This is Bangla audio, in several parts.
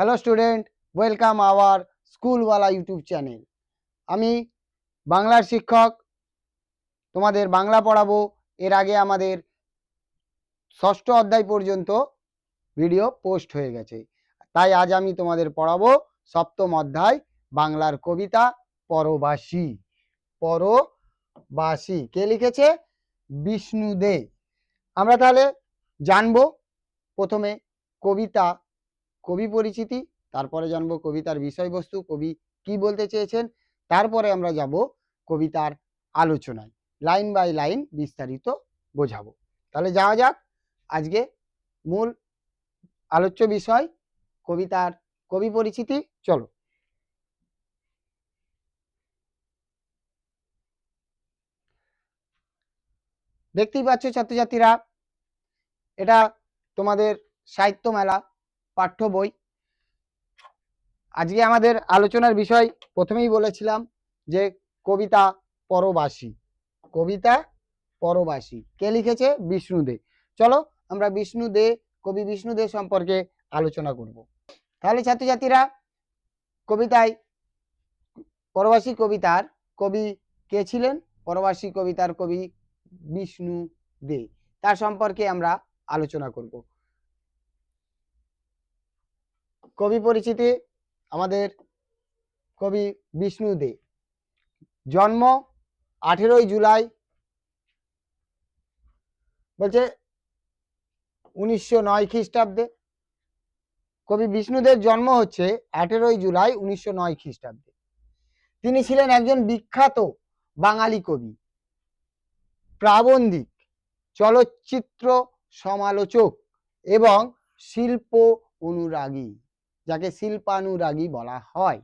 Hello student welcome our স্কুলওয়ালা YouTube channel আমি বাংলার শিক্ষক, তোমাদের বাংলা পড়াবো। এর আগে আমাদের ষষ্ঠ অধ্যায় পর্যন্ত ভিডিও পোস্ট হয়ে গেছে। তাই আজ আমি তোমাদের পড়াবো সপ্তম অধ্যায় বাংলার কবিতা পরবাসী। পরবাসী, কে লিখেছে? বিষ্ণু দে। আমরা তাহলে জানব প্রথমে কবিতা কবি পরিচিতি, তারপরে জানব কবিতার বিষয়বস্তু, কবি কি বলতে চেয়েছেন, তারপরে আমরা যাব কবিতার আলোচনায়। লাইন বাই লাইন বিস্তারিত বোঝাবো। তাহলে যাওয়া যাক, আজকে মূল আলোচ্য বিষয় কবিতার কবি পরিচিতি, চলো। দেখতেই পাচ্ছ ছাত্রছাত্রীরা, এটা তোমাদের সাহিত্য মেলা। পাঠ্য বই। আজকে আমাদের আলোচনার বিষয় প্রথমেই বলেছিলাম যে কবিতা পরবাসী। কবিতা পরবাসী। কে লিখেছে? বিষ্ণু দে। চলো আমরা বিষ্ণু দে, কবি বিষ্ণু দে সম্পর্কে আলোচনা করব। তাহলে ছাত্রছাত্রীরা, কবিতায়, পরবাসী কবিতার কবি কে ছিলেন? পরবাসী কবিতার কবি বিষ্ণু দে। তার সম্পর্কে আমরা আলোচনা করব। কবি পরিচিতি আমাদের কবি বিষ্ণু দে। জন্ম আঠেরোই জুলাই। বলছে উনিশশো নয় খ্রিস্টাব্দে। কবি বিষ্ণুদের জন্ম হচ্ছে আঠেরোই জুলাই উনিশশো নয় খ্রিস্টাব্দে। তিনি ছিলেন একজন বিখ্যাত বাঙালি কবি, প্রাবন্ধিক, চলচ্চিত্র সমালোচক এবং শিল্প অনুরাগী। যাকে শিল্পানুরাগী বলা হয়।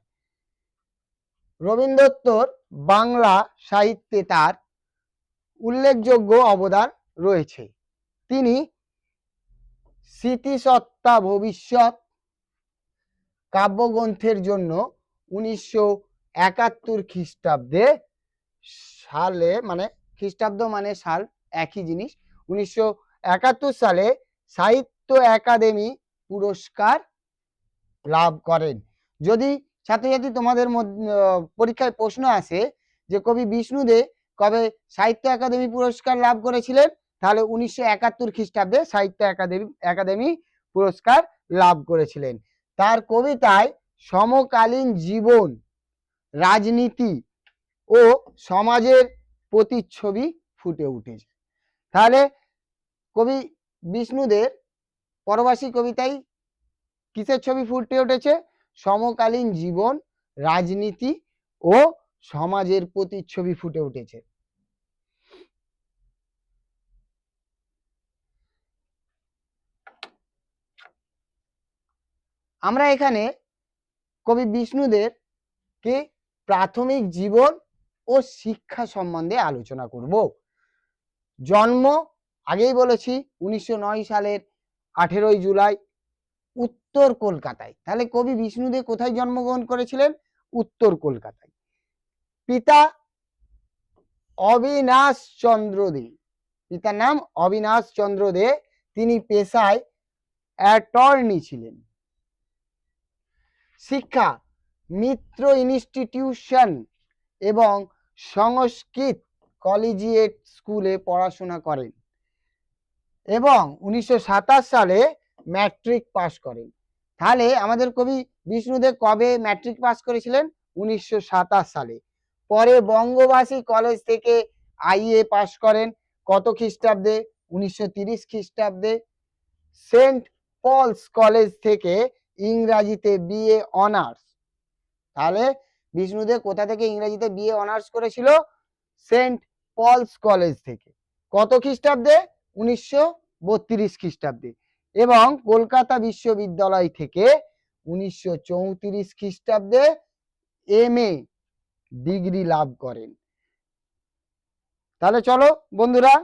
রবীন্দ্রত্বর বাংলা সাহিত্যে তার উল্লেখযোগ্য অবদান রয়েছে। তিনি স্মৃতিসত্তা ভবিষ্যৎ কাব্যগ্রন্থের জন্য উনিশশো একাত্তর খ্রিস্টাব্দে সালে মানে খ্রিস্টাব্দ মানে সাল একই জিনিস, উনিশশো একাত্তর সালে সাহিত্য একাডেমি পুরস্কার লাভ করেন। যদি ছাত্রছাত্রী তোমাদের পরীক্ষায় প্রশ্ন আসে যে কবি বিষ্ণু দে কবে সাহিত্য একাডেমি পুরস্কার লাভ করেছিলেন, তাহলে উনিশশো একাত্তর খ্রিস্টাব্দে সাহিত্য একাডেমি একাডেমি পুরস্কার লাভ করেছিলেন। তার কবিতায় সমকালীন জীবন, রাজনীতি ও সমাজের প্রতিচ্ছবি ফুটে উঠেছে। তাহলে কবি বিষ্ণুদের পরবাসী কবিতায় কিসের ছবি ফুটে উঠেছে? সমকালীন জীবন, রাজনীতি ও সমাজের প্রতিচ্ছবি ফুটে উঠেছে। আমরা এখানে কবি বিষ্ণুদের কে প্রাথমিক জীবন ও শিক্ষা সম্বন্ধে আলোচনা করব। জন্ম, আগেই বলেছি, উনিশশো নয় সালের আঠেরোই জুলাই উত্তর কলকাতায়। তাহলে কবি বিষ্ণুদেব কোথায় জন্মগ্রহণ করেছিলেন? উত্তর কলকাতায়। পিতা অবিনাশ চন্দ্র দে। পিতার নাম অবিনাশ চন্দ্র দে। তিনি পেশায় অ্যাটর্নি ছিলেন। শিক্ষা, মিত্র ইনস্টিটিউশন এবং সংস্কৃত কলেজিয়েট স্কুলে পড়াশোনা করেন এবং উনিশশো সাতাশ সালে ম্যাট্রিক পাশ করেন। তাহলে আমাদের কবি বিষ্ণুদেব কবে ম্যাট্রিক পাস করেছিলেন? উনিশশো সাতাশ সালে। পরে বঙ্গবাসী কলেজ থেকে আইএ পাস করেন। কত খ্রিস্টাব্দে? উনিশশো খ্রিস্টাব্দে। সেন্ট পলস কলেজ থেকে ইংরাজিতে বিএ অনার্স তাহলে বিষ্ণুদেব কোথা থেকে ইংরেজিতে বিএ অনার্স করেছিল? সেন্ট পলস কলেজ থেকে। কত খ্রিস্টাব্দে? উনিশশো বত্রিশ খ্রিস্টাব্দে। এবং কলকাতা বিশ্ববিদ্যালয় থেকে উনিশশো চৌত্রিশ খ্রিস্টাব্দে এম এ ডিগ্রি লাভ করেন। তাহলে চলো বন্ধুরা,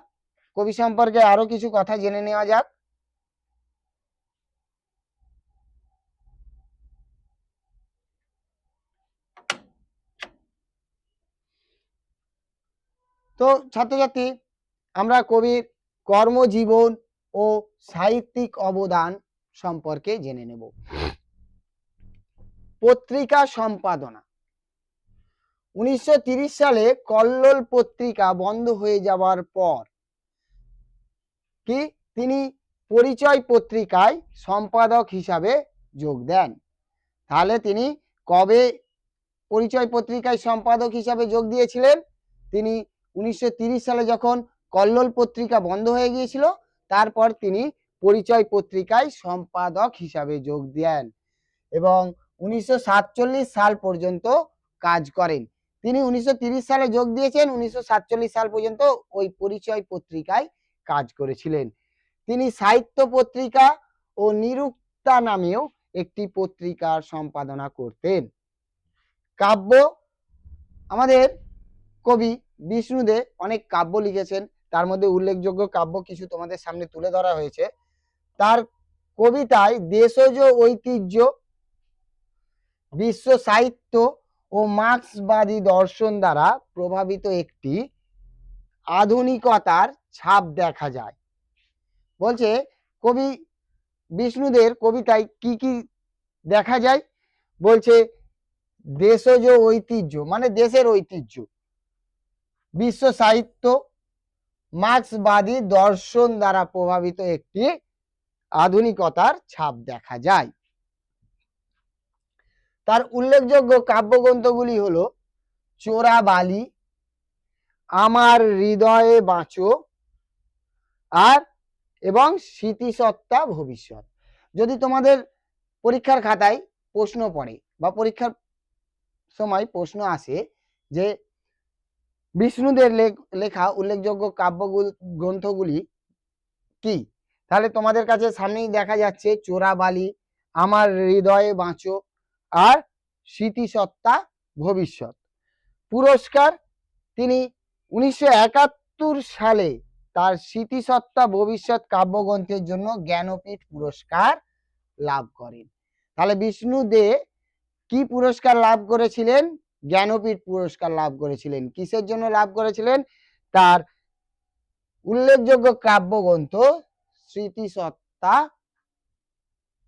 কবি সম্পর্কে আরও কিছু কথা জেনে নেওয়া যাক। তো ছাত্রছাত্রী, আমরা কবির কর্মজীবন ও সাহিত্যিক অবদান সম্পর্কে জেনে নেব। পত্রিকা সম্পাদনা। উনিশশো সালে কল্লোল পত্রিকা বন্ধ হয়ে যাওয়ার পর কি তিনি পরিচয় পত্রিকায় সম্পাদক হিসাবে যোগ দেন। তাহলে তিনি কবে পরিচয় পত্রিকায় সম্পাদক হিসাবে যোগ দিয়েছিলেন? তিনি উনিশশো সালে যখন কল্লোল পত্রিকা বন্ধ হয়ে গিয়েছিল তারপর তিনি পরিচয় পত্রিকায় সম্পাদক হিসাবে যোগ দেন এবং উনিশশো সাতচল্লিশ সাল পর্যন্ত কাজ করেন। তিনি উনিশশো সালে যোগ দিয়েছেন, উনিশশো সাতচল্লিশ সাল পর্যন্ত ওই পরিচয় পত্রিকায় কাজ করেছিলেন। তিনি সাহিত্য পত্রিকা ও নিরুক্তা নামেও একটি পত্রিকার সম্পাদনা করতেন। কাব্য, আমাদের কবি বিষ্ণুদে অনেক কাব্য লিখেছেন। তার মধ্যে উল্লেখযোগ্য কাব্য কিছু তোমাদের সামনে তুলে ধরা হয়েছে। তার কবিতায় দেশজ ঐতিহ্য, বিশ্ব সাহিত্য ও মার্ক্সবাদী দর্শন দ্বারা প্রভাবিত একটি আধুনিকতার ছাপ দেখা যায়। বলছে, কবি বিষ্ণুদের কবিতায় কি কি দেখা যায়? বলছে, দেশজ ঐতিহ্য মানে দেশের ঐতিহ্য। বিশ্ব সাহিত্য মার্ক্সবাদী দর্শন দ্বারা প্রভাবিত একটি আধুনিকতার ছাপ দেখা যায়। তার উল্লেখযোগ্য কাব্যগ্রন্থগুলি হল চোরা বালি, আমার হৃদয়ে বাঁচো, আর এবং স্মৃতিসত্তা ভবিষ্যৎ। যদি তোমাদের পরীক্ষার খাতায় প্রশ্ন পড়ে বা পরীক্ষার সময় প্রশ্ন আসে যে বিষ্ণুদের লেখ- লেখা উল্লেখযোগ্য কাব্য গ্রন্থগুলি কি? তাহলে তোমাদের কাছে সামনেই দেখা যাচ্ছে চোরাবালি আমার হৃদয়ে বাঁচো আর স্মৃতিসত্তা ভবিষ্যৎ। পুরস্কার তিনি উনিশশো একাত্তর সালে তার স্মৃতিসত্তা ভবিষ্যৎ কাব্যগ্রন্থের জন্য জ্ঞানপীঠ পুরস্কার লাভ করেন। তাহলে বিষ্ণু দে কি পুরস্কার লাভ করেছিলেন? জ্ঞানপীঠ পুরস্কার লাভ করেছিলেন। কিসের জন্য লাভ করেছিলেন? তার উল্লেখযোগ্য কাব্যগ্রন্থ স্মৃতিসত্তা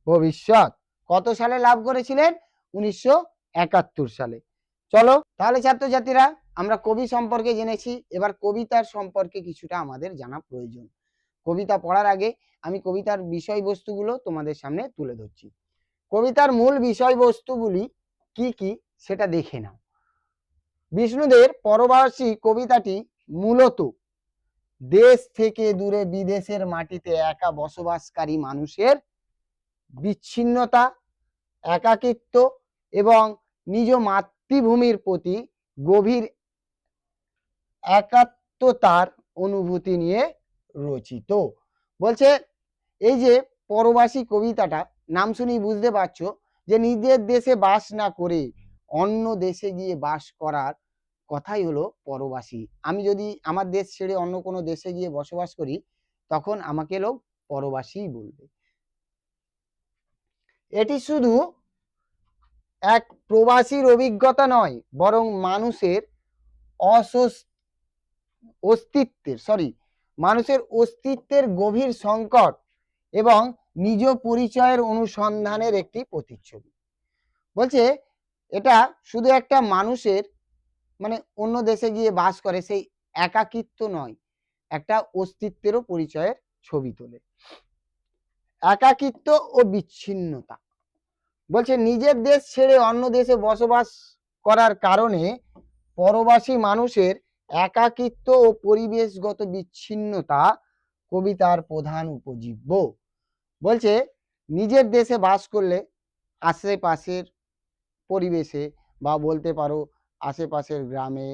ভবিষ্যৎ। কত সালে লাভ করেছিলেন? উনিশশো একাত্তর সালে। চলো, তাহলে ছাত্রছাত্রীরা, আমরা কবি সম্পর্কে জেনেছি। এবার কবিতার সম্পর্কে কিছুটা আমাদের জানা প্রয়োজন। কবিতা পড়ার আগে আমি কবিতার বিষয়বস্তুগুলো তোমাদের সামনে তুলে ধরছি। কবিতার মূল বিষয়বস্তুগুলি কি কি সেটা দেখে নাও। বিষ্ণুদের পরবাসী কবিতাটি মূলত দেশ থেকে দূরে বিদেশের মাটিতে একা বসবাসকারী মানুষের বিচ্ছিন্নতা, একাকিত্ব এবং নিজ মাতৃভূমির প্রতি গভীর একাত্মতার অনুভূতি নিয়ে রচিত। বলছে, এই যে পরবাসী কবিতাটা, নাম শুনেই বুঝতে পারছ যে নিজের দেশে বাস না করে অন্য দেশে গিয়ে বাস করার কথাই হলো পরবাসী। আমি যদি আমার দেশ ছেড়ে অন্য কোনো দেশে গিয়ে বসবাস করি, তখন আমাকে লোক পরবাসীই বলবে। এটি শুধু এক প্রবাসীর অভিজ্ঞতা নয়, বরং মানুষের অসস- অস্তিত্বের সরি মানুষের অস্তিত্বের গভীর সংকট এবং নিজ পরিচয়ের অনুসন্ধানের একটি প্রতিচ্ছবি। বলছে, এটা শুধু একটা মানুষের মানে অন্য দেশে গিয়ে বাস করে সেই একাকিত্ব নয়। একটা অস্তিত্বেরও পরিচয়ের ছবি তোলে। একাকিত্ব ও বিচ্ছিন্নতা। বলছে, নিজের দেশ ছেড়ে অন্য দেশে বসবাস করার কারণে পরবাসী মানুষের একাকিত্ব ও পরিবেশগত বিচ্ছিন্নতা কবিতার প্রধান উপজীব্য। বলছে, নিজের দেশে বাস করলে আশেপাশের পরিবেশে বা বলতে পারো আশেপাশের গ্রামে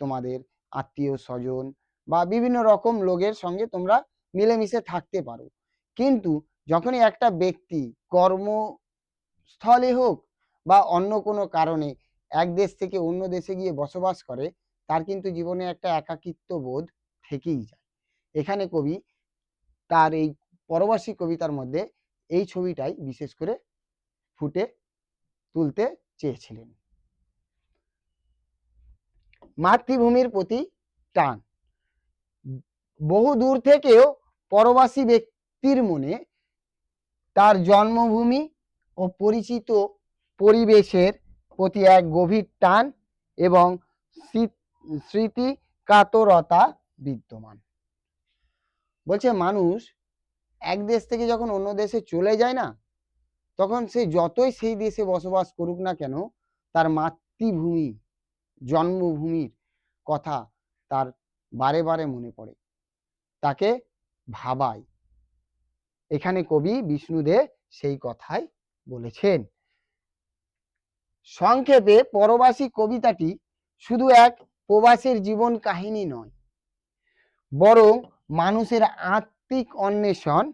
তোমাদের আত্মীয় স্বজন বা বিভিন্ন রকম লোকের সঙ্গে তোমরা মিলেমিশে থাকতে পারো। কিন্তু যখনই একটা ব্যক্তি কর্মস্থলে হোক বা অন্য কোনো কারণে এক দেশ থেকে অন্য দেশে গিয়ে বসবাস করে, তার কিন্তু জীবনে একটা একাকিত্ব বোধ থেকেই যায়। এখানে কবি তার এই পরবাসী কবিতার মধ্যে এই ছবিটাই বিশেষ করে ফুটে তুলতে চেয়েছিলেন। মাতৃভূমির প্রতি টান। বহু দূর থেকেও পরবাসী ব্যক্তির মনে তার জন্মভূমি ও পরিচিত পরিবেশের প্রতি এক গভীর টান এবং স্মৃ- স্মৃতি কাতরতা বিদ্যমান। বলছে, মানুষ এক দেশ থেকে যখন অন্য দেশে চলে যায় না, তখন সে যতই সেই দেশে বসবাস করুক না কেন, তার মাতৃভূমি জন্মভূমির কথা তার বারে বারে মনে পড়ে। তাকে ভাবায়। এখানে কবি বিষ্ণুদে সেই কথাই বলেছেন। সংক্ষেপে পরবাসী কবিতাটি শুধু এক প্রবাসীর জীবন কাহিনী নয়, বরং মানুষের আত্মিক অন্বেষণ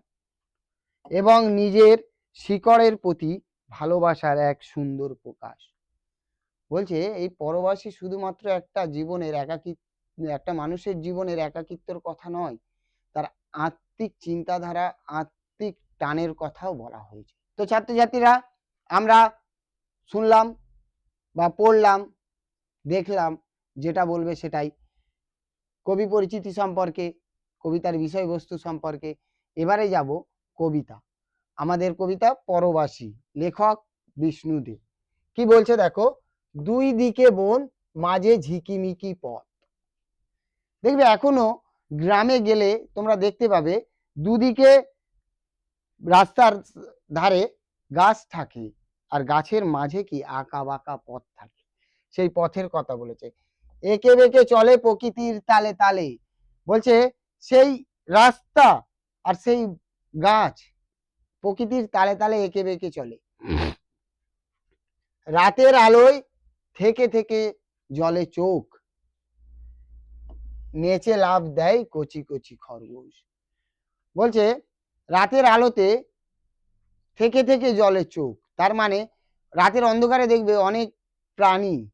এবং নিজের শিকড়ের প্রতি ভালোবাসার এক সুন্দর প্রকাশ। বলছে, এই পরবাসী শুধুমাত্র একটা জীবনের একাকী, একটা মানুষের জীবনের একাকিত্বের কথা নয়, তার আত্মিক চিন্তাধারা, আত্মিক টানের কথাও বলা হয়েছে। তো ছাত্রছাত্রীরা, আমরা শুনলাম বা পড়লাম, দেখলাম, যেটা বলবে সেটাই। কবি পরিচিতি সম্পর্কে, কবিতার বিষয়বস্তু সম্পর্কে, এবারে যাব কবিতা। আমাদের কবিতা পরবাসী, লেখক বিষ্ণু বিষ্ণুদেব। কি বলছে দেখো? দুই দিকে বন, মাঝে ঝিকিমিকি পথ। দেখবে এখনও গ্রামে গেলে তোমরা দেখতে পাবে দুদিকে রাস্তার ধারে গাছ থাকে আর গাছের মাঝে কি আঁকা বাঁকা পথ থাকে। সেই পথের কথা বলেছে। একে বেঁকে চলে প্রকৃতির তালে তালে। বলছে সেই রাস্তা আর সেই গাছ প্রকৃতির তালে তালে এঁকে বেঁকে চলে। রাতের আলোয় থেকে থেকে জলে চোখ। নেচে লাভ দেয় কচি কচি খরগোশ। বলছে, রাতের আলোতে থেকে থেকে জলে চোখ। তার মানে রাতের অন্ধকারে দেখবে অনেক প্রাণী,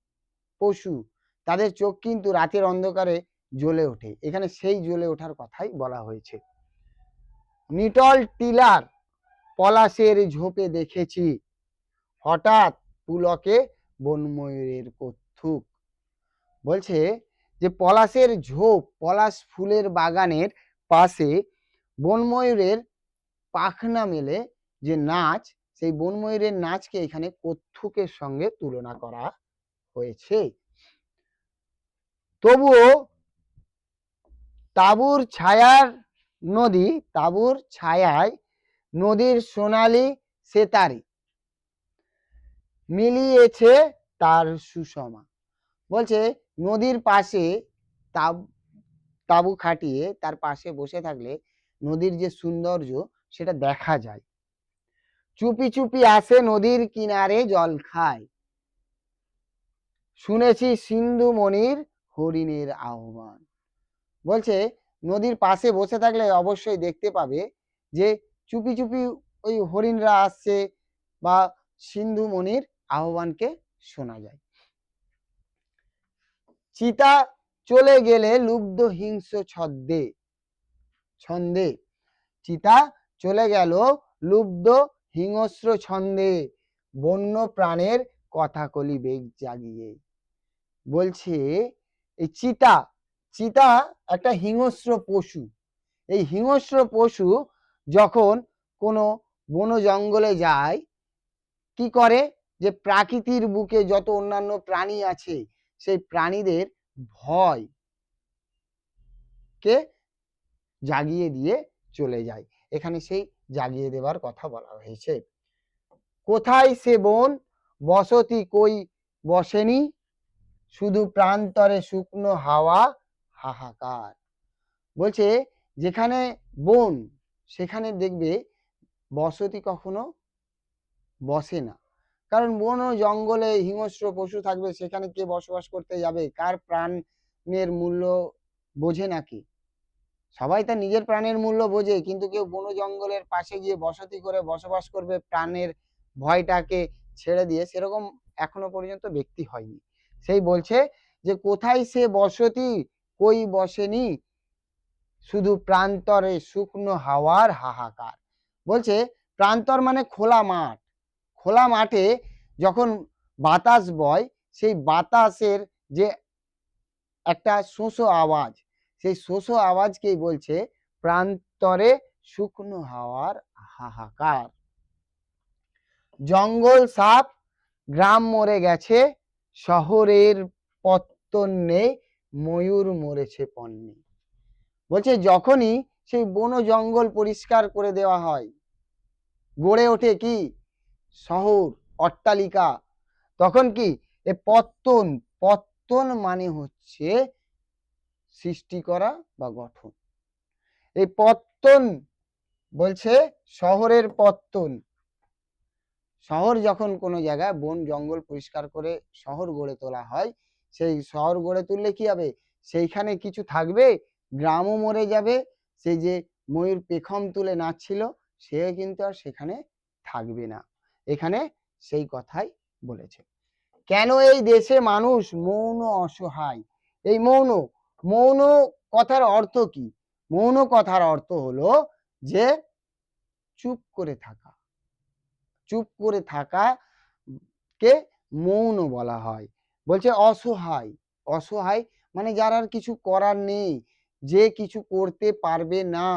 পশু, তাদের চোখ কিন্তু রাতের অন্ধকারে জ্বলে ওঠে। এখানে সেই জ্বলে ওঠার কথাই বলা হয়েছে। নিটল টিলার পলাশের ঝোপে দেখেছি। হঠাৎ পুলকে বনময়ূরের কত্থুক। বলছে যে, পলাশের ঝোপ, পলাশ ফুলের বাগানের পাশে বনময়ূরের পাখনা মেলে যে নাচ, সেই বনময়ূরের নাচকে এখানে কত্থুকের সঙ্গে তুলনা করা হয়েছে। তবুও তাঁবুর ছায়ার নদী, তাঁবুর ছায়ায় নদীর সোনালি সেতারি মিলিয়েছে তার সুষমা। বলছে, নদীর পাশে তাব খাটিয়ে তার পাশে বসে থাকলে নদীর যে সৌন্দর্য, সেটা দেখা যায়। চুপি চুপি আসে নদীর কিনারে জল খায়। শুনেছি সিন্ধু মনির হরিণের আহ্বান। বলছে, নদীর পাশে বসে থাকলে অবশ্যই দেখতে পাবে যে চুপি চুপি ওই হরিণরা আসছে বা সিন্ধু মনির আহ্বানকে শোনা যায়। চিতা চলে গেলে লুব্ধ হিংস্র ছদ্মে ছন্দে। চিতা চলে গেল লুব্ধ হিংস্র ছন্দে, বন্য প্রাণের কথা কলি বেগ জাগিয়ে। বলছে এই চিতা চিতা একটা হিংস্র পশু। এই হিংস্র পশু যখন কোনো বন জঙ্গলে যায়, কি করে? যে প্রাকৃতির বুকে যত অন্যান্য প্রাণী আছে, সেই প্রাণীদের ভয় কে জাগিয়ে দিয়ে চলে যায়। এখানে সেই জাগিয়ে দেওয়ার কথা বলা হয়েছে। কোথায় সে বন? বসতি কই বসেনি? শুধু প্রান্তরে শুকনো হাওয়া, হাহাকার। বলছে, যেখানে বন, সেখানে দেখবে বসতি কখনো বসে না। কারণ বন ও জঙ্গলে হিংস্র পশু থাকবে, সেখানে কে বসবাস করতে যাবে? কার প্রাণের মূল্য বোঝে নাকি? সবাই তার নিজের প্রাণের মূল্য বোঝে, কিন্তু কেউ বন জঙ্গলের পাশে গিয়ে বসতি করে বসবাস করবে, প্রাণের ভয়টাকে ছেড়ে দিয়ে, সেরকম এখনও পর্যন্ত ব্যক্তি হয়নি। সেই বলছে যে, কোথায় সে বসতি, কই বসেনি? শুধু প্রান্তরে শুকনো হাওয়ার হাহাকার। বলছে, প্রান্তর মানে খোলা মাঠ। খোলা মাঠে যখন বাতাস বয়, সেই বাতাসের যে একটা শোষো আওয়াজ, সেই শোষো আওয়াজকেই বলছে, প্রান্তরে শুকনো হাওয়ার হাহাকার। জঙ্গল সাপ গ্রাম মরে গেছে, শহরের পত্তন নেই ময়ূর মরেছে পণ্যে। বলছে, যখনই সেই বন জঙ্গল পরিষ্কার করে দেওয়া হয়, গড়ে ওঠে কি? শহর, অট্টালিকা। তখন কি? এ পত্তন পত্তন মানে হচ্ছে সৃষ্টি করা বা গঠন। এই পত্তন বলছে শহরের পত্তন। শহর যখন কোনো জায়গায় বন, জঙ্গল পরিষ্কার করে শহর গড়ে তোলা হয়, সেই শহর গড়ে তুললে কি হবে? সেইখানে কিছু থাকবে, গ্রামও মরে যাবে। সেই যে ময়ূর পেখম তুলে নাচছিল সে কিন্তু আর সেখানে থাকবে না। এখানে সেই কথাই বলেছে। কেন এই দেশে মানুষ মৌন অসহায়? এই মৌন মৌন কথার অর্থ কি? মৌন কথার অর্থ হলো যে চুপ করে থাকা। চুপ করে থাকা কে মৌন বলা হয়। বলছে অসহায়। অসহায় মানে যার আর কিছু করার নেই। যে কিছু করতে পারবে না।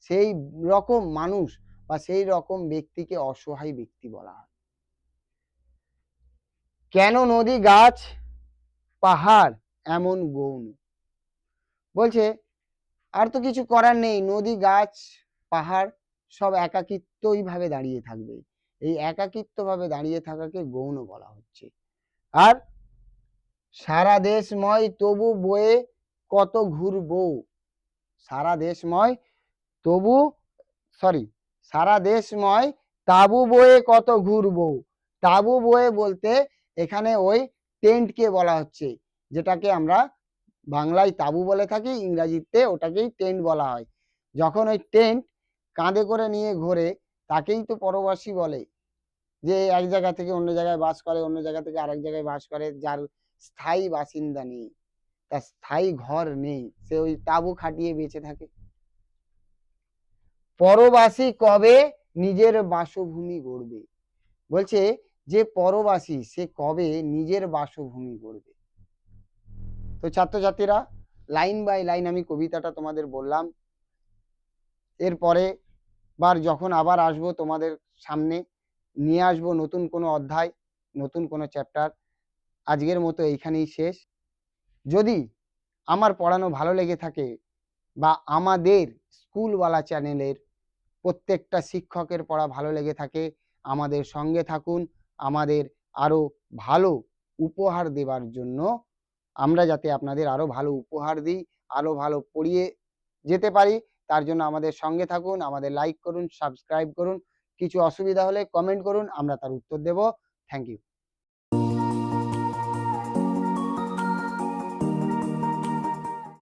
সেই রকম মানুষ। বা সেই রকম ব্যক্তিকে অসহায় ব্যক্তি বলা হয়। কেন নদী, গাছ, পাহাড় এমন গৌণ? বলছে, আর তো কিছু করার নেই, নদী, গাছ, পাহাড় সব একাকিত্বই ভাবে দাঁড়িয়ে থাকবে। এই একাকিত্ব ভাবে দাঁড়িয়ে থাকাকে গৌণ বলা হচ্ছে। আর সারা দেশময় তবু বয়ে কত ঘুরবো? সারা দেশময় তবু সরি সারা দেশময় তাবু বয়ে কত ঘুরবো? তাবু বয়ে বলতে এখানে ওই টেন্টকে বলা হচ্ছে, যেটাকে আমরা বাংলায় তাবু বলে থাকি, ইংরাজিতে ওটাকেই টেন্ট বলা হয়। যখন ওই টেন্ট কাঁধে করে নিয়ে ঘোরে, তাকেই তো পরবাসী বলে, যে এক জায়গা থেকে অন্য জায়গায় বাস করে, অন্য জায়গা থেকে আরেক জায়গায় বাস করে, যার স্থায়ী বাসিন্দা নেই, তার স্থায়ী ঘর নেই, সে ওই তাঁবু খাটিয়ে বেঁচে থাকে। পরবাসী কবে নিজের বাসভূমি গড়বে? বলছে যে পরবাসী সে কবে নিজের বাসভূমি গড়বে? তো ছাত্রছাত্রীরা, লাইন বাই লাইন আমি কবিতাটা তোমাদের বললাম। এরপরে বার যখন আবার আসব তোমাদের সামনে, নিয়ে আসব নতুন কোনো অধ্যায়, নতুন কোনো চ্যাপ্টার। আজকের মতো এইখানেই শেষ। যদি আমার পড়ানো ভালো লেগে থাকে বা আমাদের স্কুলওয়ালা চ্যানেলের প্রত্যেকটা শিক্ষকের পড়া ভালো লেগে থাকে। আমাদের সঙ্গে থাকুন। আমাদের আরও ভালো উপহার দেবার জন্য আমরা যাতে আপনাদের আরও ভালো উপহার দিই আরও ভালো পড়িয়ে যেতে পারি। তার জন্য আমাদের সঙ্গে থাকুন, আমাদের লাইক করুন সাবস্ক্রাইব করুন। কিছু অসুবিধা হলে কমেন্ট করুন, আমরা তার উত্তর দেব। Thank you